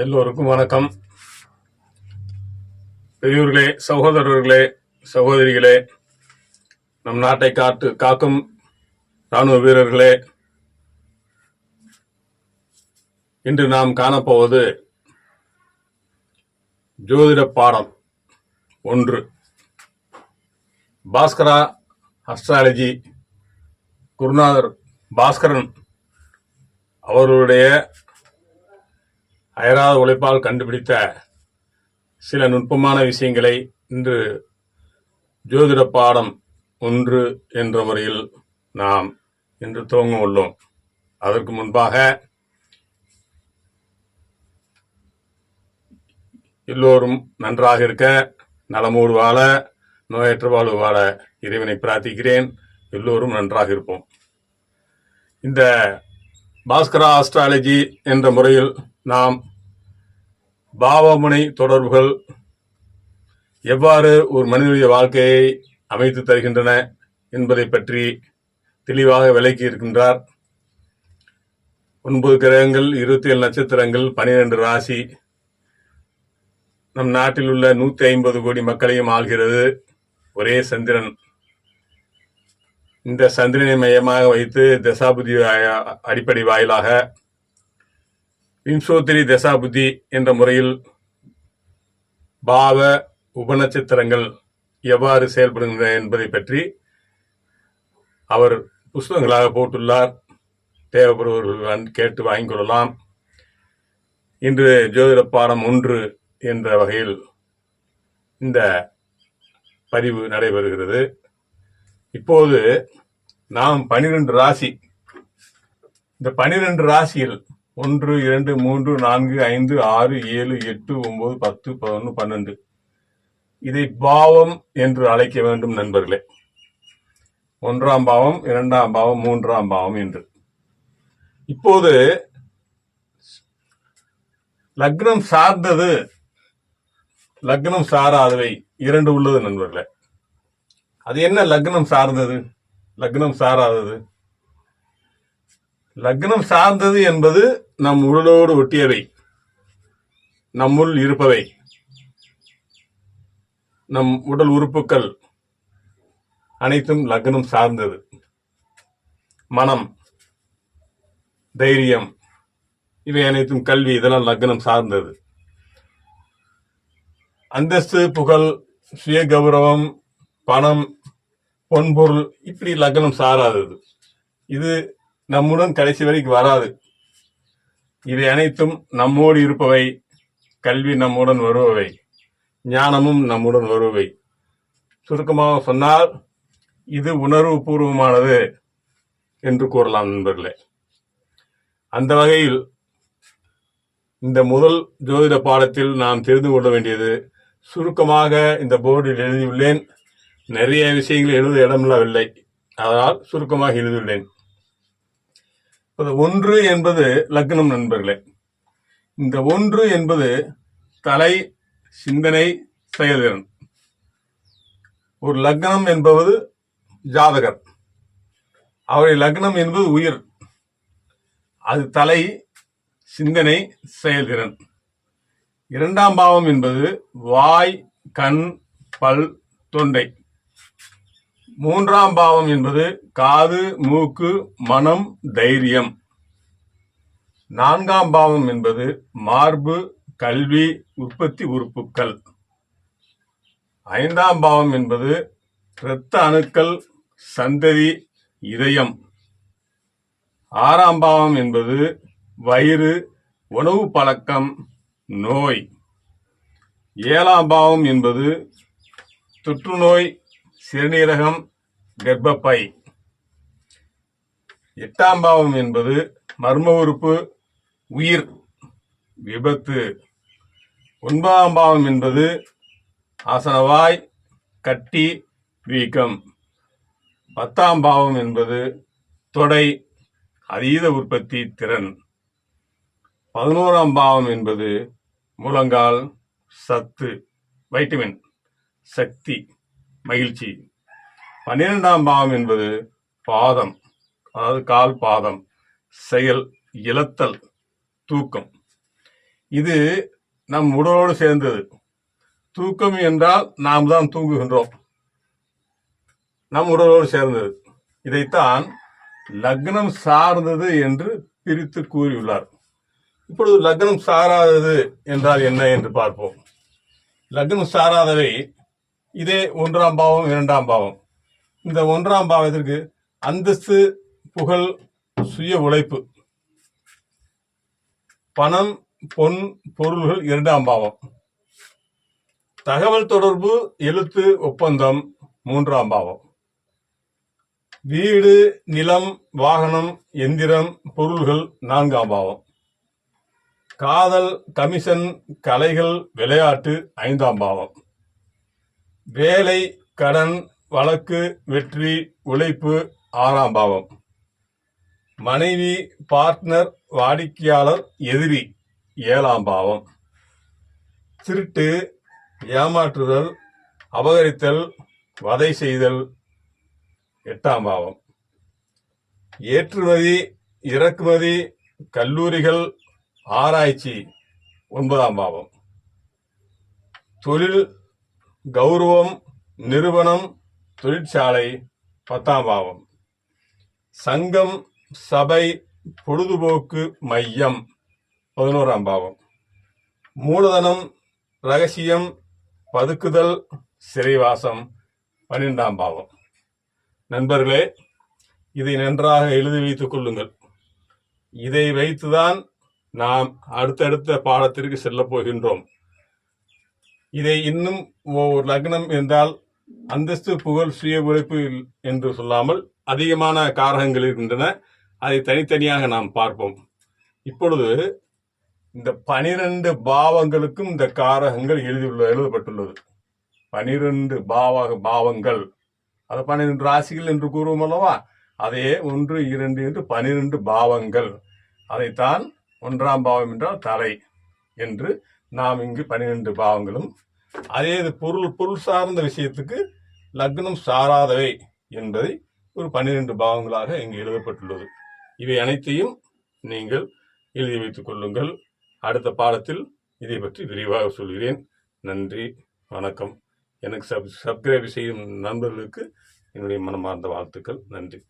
எல்லோருக்கும் வணக்கம். பெரியோர்களே சகோதரர்களே சகோதரிகளே நம் நாட்டை காத்து காக்கும் ராணுவ வீரர்களே இன்று நாம் காணப்போவது ஜோதிட பாடம் ஒன்று. பாஸ்கரா அஸ்ட்ராலஜி. குருநாதர் பாஸ்கரன் அவர்களுடைய அயராத உழைப்பால் கண்டுபிடித்த சில நுட்பமான விஷயங்களை இன்று ஜோதிட பாடம் ஒன்று என்ற முறையில் நாம் இன்று துவங்க உள்ளோம். அதற்கு முன்பாக எல்லோரும் நன்றாக இருக்க நலமோடு வாழ நோயற்ற வாழ்வு வாழ இறைவனை பிரார்த்திக்கிறேன். எல்லோரும் நன்றாக இருப்போம். இந்த பாஸ்கரா ஆஸ்ட்ராலஜி என்ற முறையில் நாம் பாவமுனை தொடர்புகள் எவ்வாறு ஒரு மனிதனுடைய வாழ்க்கையை அமைத்து தருகின்றன என்பதை பற்றி தெளிவாக விளக்கி இருக்கின்றார். ஒன்பது கிரகங்கள் இருபத்தி ஏழு நட்சத்திரங்கள் பனிரெண்டு ராசி. நம் நாட்டில் உள்ள நூத்தி ஐம்பது கோடி மக்களையும் ஆள்கிறது ஒரே சந்திரன். இந்த சந்திரனை மையமாக வைத்து தசாபுதி அடிப்படை வாயிலாக விம்சோத்திரி தசாபுத்தி என்ற முறையில் பாவ உபநட்சத்திரங்கள் எவ்வாறு செயல்படுகின்றன என்பதை பற்றி அவர் புஸ்தகங்களாக போட்டுள்ளார். தேவைப்படுபவர்கள் கேட்டு வாங்கிக் கொள்ளலாம். இன்று ஜோதிட பாடம் ஒன்று என்ற வகையில் இந்த பதிவு நடைபெறுகிறது. இப்போது நாம் பனிரெண்டு ராசி இந்த பனிரெண்டு ராசியில் ஒன்று இரண்டு மூன்று நான்கு ஐந்து ஆறு ஏழு எட்டு ஒன்பது பத்து பதினொன்று பன்னெண்டு. இதை பாவம் என்று அழைக்க வேண்டும் நண்பர்களே. ஒன்றாம் பாவம் இரண்டாம் பாவம் மூன்றாம் பாவம் என்று. இப்போது லக்னம் சார்ந்தது லக்னம் சாராதவை இரண்டு உள்ளது நண்பர்களே. அது என்ன லக்னம் சார்ந்தது? லக்னம் சாராதது? லக்னம் சார்ந்தது என்பது நம் உடலோடு ஒட்டியவை. நம்முள் இருப்பவை. நம் உடல் உறுப்புகள் அனைத்தும் லக்னம் சார்ந்தது. மனம் தைரியம் இவை அனைத்தும் கல்வி இதெல்லாம் லக்னம் சார்ந்தது. அந்தஸ்து புகழ் சுய கௌரவம் பணம் பொன்பொருள் இப்படி லக்னம் சாராதது. இது நம்முடன் கடைசி வரைக்கும் வராது. இவை அனைத்தும் நம்மோடு இருப்பவை. கல்வி நம்முடன் வருபவை. ஞானமும் நம்முடன் வருபவை. சுருக்கமாக சொன்னால் இது உணர்வு பூர்வமானது என்று கூறலாம் நண்பர்களே. அந்த வகையில் இந்த முதல் ஜோதிட பாடத்தில் நாம் தெரிந்து கொள்ள வேண்டியது சுருக்கமாக இந்த போர்டில் எழுதியுள்ளேன். நிறைய விஷயங்கள் எழுத இடமில்லவில்லை அதனால் சுருக்கமாக எழுதியுள்ளேன். ஒன்று என்பது லக்னம் நண்பர்களே. இந்த ஒன்று என்பது தலை சிந்தனை செயல்திறன். ஒரு லக்னம் என்பது ஜாதகர். அவருடைய லக்னம் என்பது உயிர். அது தலை சிந்தனை செயல்திறன். இரண்டாம் பாவம் என்பது வாய் கண் பல் தொண்டை. மூன்றாம் பாவம் என்பது காது மூக்கு மனம் தைரியம். நான்காம் பாவம் என்பது மார்பு கல்வி உற்பத்தி உறுப்புக்கள். ஐந்தாம் பாவம் என்பது இரத்த அணுக்கள் சந்ததி இதயம். ஆறாம் பாவம் என்பது வயிறு உணவு பழக்கம் நோய். ஏழாம் பாவம் என்பது தொற்றுநோய் சிறுநீரகம் கர்ப்பப்பை. எட்டாம் பாவம் என்பது மர்ம உறுப்பு உயிர் விபத்து. ஒன்பதாம் பாவம் என்பது ஆசனவாய் கட்டி வீக்கம். பத்தாம் பாவம் என்பது தொடை அதீத உற்பத்தி திறன். பதினோராம் பாவம் என்பது முழங்கால் சத்து வைட்டமின் சக்தி மகிழ்ச்சி. பன்னிரெண்டாம் பாவம் என்பது பாதம் அதாவது கால் பாதம் செயல் இழத்தல் தூக்கம். இது நம் உடலோடு சேர்ந்தது. தூக்கம் என்றால் நாம் தான் தூங்குகின்றோம். நம் உடலோடு சேர்ந்தது. இதைத்தான் லக்னம் சார்ந்தது என்று பிரித்து கூறியுள்ளார். இப்பொழுது லக்னம் சாராதது என்றால் என்ன என்று பார்ப்போம். லக்னம் சாராதவை இதே ஒன்றாம் பாவம் இரண்டாம் பாவம். இந்த ஒன்றாம் பாவத்திற்கு அந்தஸ்து புகழ் சுய உழைப்பு. பணம் பொன் பொருள்கள் இரண்டாம் பாவம் தகவல் தொடர்பு எழுத்து ஒப்பந்தம் மூன்றாம் பாவம் வீடு நிலம் வாகனம் எந்திரம் பொருள்கள் நான்காம் பாவம் காதல் கமிஷன் கலைகள் விளையாட்டு ஐந்தாம் பாவம் வேலை கடன் வழக்கு வெற்றி உழைப்பு ஆறாம் பாவம். மனைவி பார்ட்னர் வாடிக்கையாளர் எதிரி ஏழாம் பாவம். திருட்டு ஏமாற்றுதல் அபகரித்தல் வதை செய்தல் எட்டாம் பாவம். ஏற்றுமதி இறக்குமதி கல்லூரிகள் ஆராய்ச்சி ஒன்பதாம் பாவம். தொழில் கௌரவம் நிறுவனம் தொழிற்சாலை பத்தாம் பாவம். சங்கம் சபை பொழுதுபோக்கு மையம் பதினோராம் பாவம். மூலதனம் ரகசியம் பதுக்குதல் சிறைவாசம் பன்னிரெண்டாம் பாவம். நண்பர்களே இதை நன்றாக எழுதி வைத்துக் கொள்ளுங்கள். இதை வைத்துதான் நாம் அடுத்தடுத்த பாடத்திற்கு செல்லப் போகின்றோம். இதை இன்னும் ஒரு லக்னம் என்றால் அந்தஸ்து புகழ் சுய உழைப்பு என்று சொல்லாமல் அதிகமான காரகங்கள் இருக்கின்றன. அதை தனித்தனியாக நாம் பார்ப்போம். இப்பொழுது இந்த பனிரெண்டு பாவங்களுக்கும் இந்த காரகங்கள் எழுதியுள்ள எழுதப்பட்டுள்ளது. பனிரெண்டு பாவ பாவங்கள். அது பன்னிரெண்டு ராசிகள் என்று கூறுவோம் அல்லவா? அதே ஒன்று இரண்டு என்று பனிரெண்டு பாவங்கள். அதைத்தான் ஒன்றாம் பாவம் என்றால் தலை என்று நாம் இங்கு பன்னிரெண்டு பாவங்களும் அதே இது பொருள் பொருள் சார்ந்த விஷயத்துக்கு லக்னம் சாராதவை என்பதை ஒரு பன்னிரெண்டு பாவங்களாக இங்கு எழுதப்பட்டுள்ளது. இவை அனைத்தையும் நீங்கள் எழுதி வைத்துக் கொள்ளுங்கள். அடுத்த பாடத்தில் இதை பற்றி விரிவாக சொல்கிறேன். நன்றி வணக்கம். எனக்கு சப் சப்ஸ்கிரைப் செய்யும் நண்பர்களுக்கு என்னுடைய மனமார்ந்த வாழ்த்துக்கள். நன்றி.